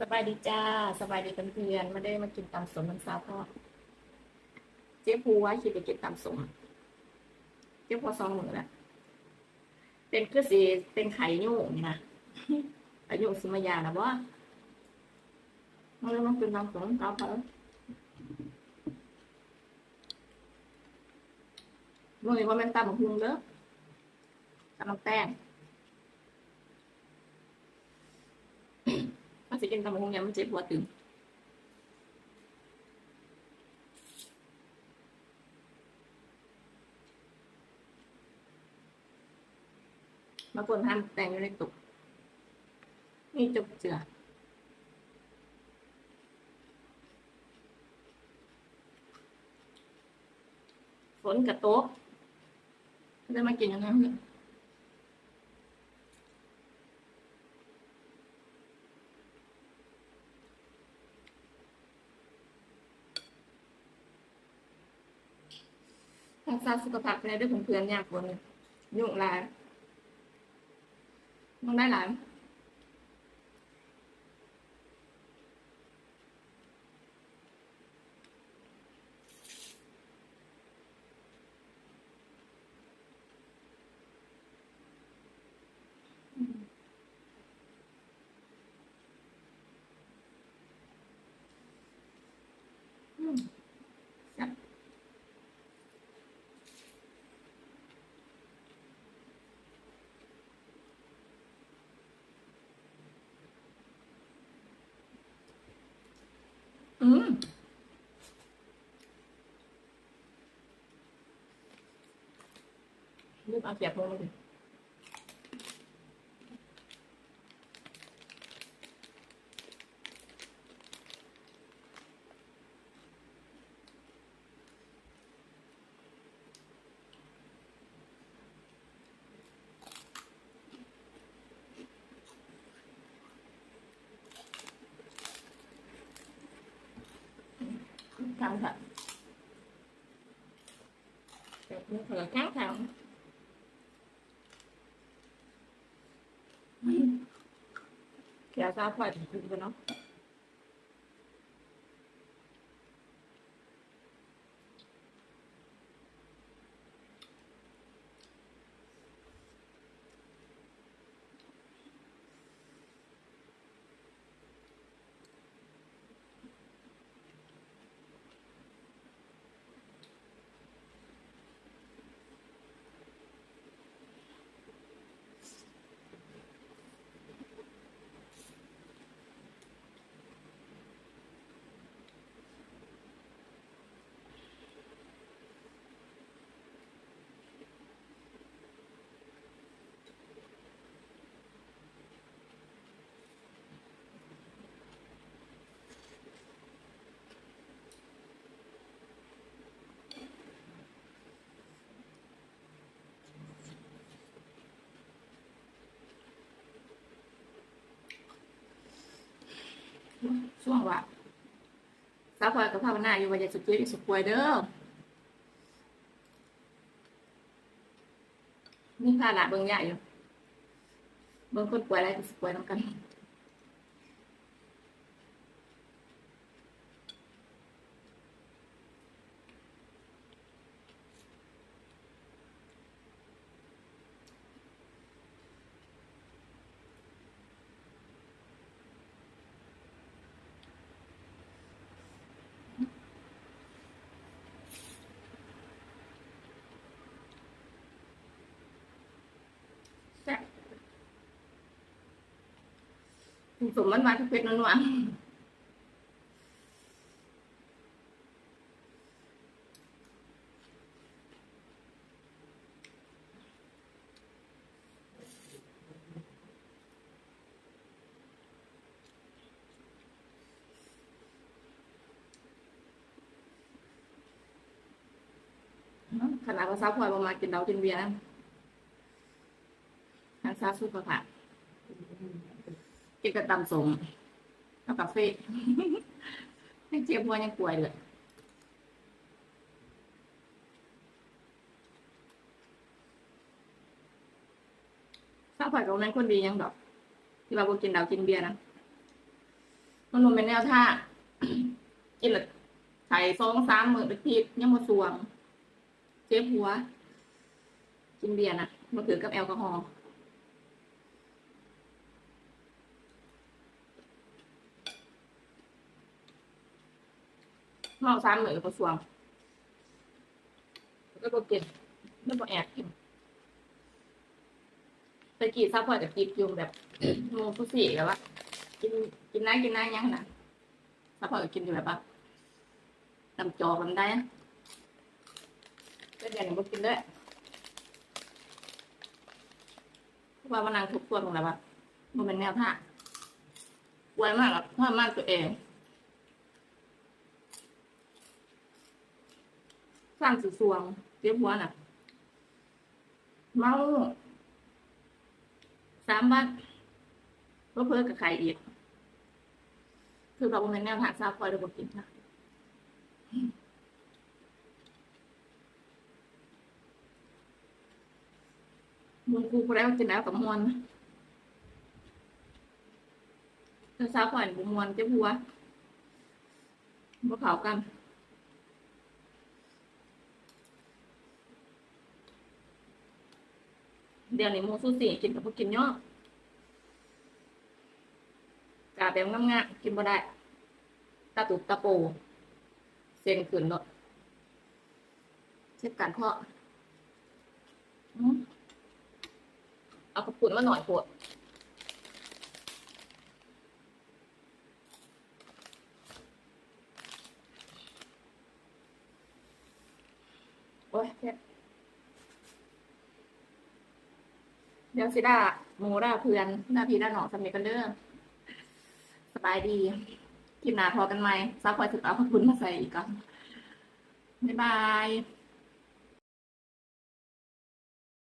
สบายดีจ้า สบายดีเพื่อนๆมาได้มากินตำสมน้ำซาพ่อเจ๊ภูว่าคิดไปกินตำสมเจ๊พอซองหมือแล้วเป็นคือสีเป็นไข่ยุ่งนะไข่ยุ่งสมยานะบ่มาเลยมากินตำสมน้ำซาพ่อมื่อนี้ว่าแม่นตำหุงเด้อตำบักแตง มัน สิกินตำบักหุงเนี่ยมันเจ็บหัวตึงมาคนทำแต่งอยู่ในตุกนี่จุกเจือฝนกับโต๊ะได้มากินย่างนั้นเลยรัก ษาสุขภาพไปในเรื่องของเพื่อนยากคนยุ่งหลายมึงได้หลายอืมแซ่บ อืมลืมเอาเสียบลงมาดิ ทำค่ะเดี๋ยวเผื่อข้างทางแกทราบฝ่ายถึงคุณกันเนาะ ช่วงว่าสาวพลอยกับภาวนาอยู่ว่าจะสุดเจ็บอีกสุดป่วยเด้อมีภาระเบิ่งใหญ่อยู่เบิ่งคนป่วยอะไรก็สุดป่วยน้ำกัน แซ่บ สมมันมาทุกเพชรนวลๆขนาดว่าสาพลอยประมาณกินเหล้ากินเบียร์นะรักษาสุขภาพ กินกระตำสมแล้วกาแฟให้เจียบัวยังป่วยเลยถ้าผ่อยกับนั้นคนดียังดอก ที่เราบ่กินเหล้ากินเบียร์นะมันบ่เป็นแนวท่ากินและไข่สองสามมื้อไปทียังบ่สวง เจ็บหัว กินเบียร์นะมาถือกับแอลกอฮอล์ เมาสามมื้อก็สวงแล้วก็บ่กินแล้วบ่แอบกินไปกี่ซัพพอร์ตกับกินอยู่แบบโมฟุสี่แบบว่ากินกินน้ำกินน้ำยังนะซัพพอร์ตกับกินอยู่แบบว่าตำจอกมันได้นะก็เดี๋ยวหนูบ่กินด้วยเพราะว่ามันนั่งทุกตัวตรงไหนวะมันเป็นแนวท่าไวมากอะท่ามากตัวเอง สร้างสื่อสวงเรียบหัวน่ะ เมาสามบัตเพื่อเพื่อกับใครอีก คือเราเป็นแนวทางซาฟอยเราบอกกินนะมึงกูกูได้มากินแล้วกับมวนนะถ้าซาฟอยบุมวนเจ็บหัวบ่เขากัน เดี๋ยวนี้มูซูซีกินกับพวกกินเนาะกาแบบงามๆกินบ่ได้ตาตุบตาโปเส้นขึ้นเนาะเช็ดการเพาะอืมเอากระปุนมาหน่อยปวดโอ้ยเผ็ด ดี๋ยวสิดาหมูด่าเพื่อนหน้าพี่ด่าหนองสำเนียงกันเด้อสบายดีคลิปหน้าพอกันไหมซักคอยถึงเอาขอบคุณมาใส่อีกก่อนบ๊ายบาย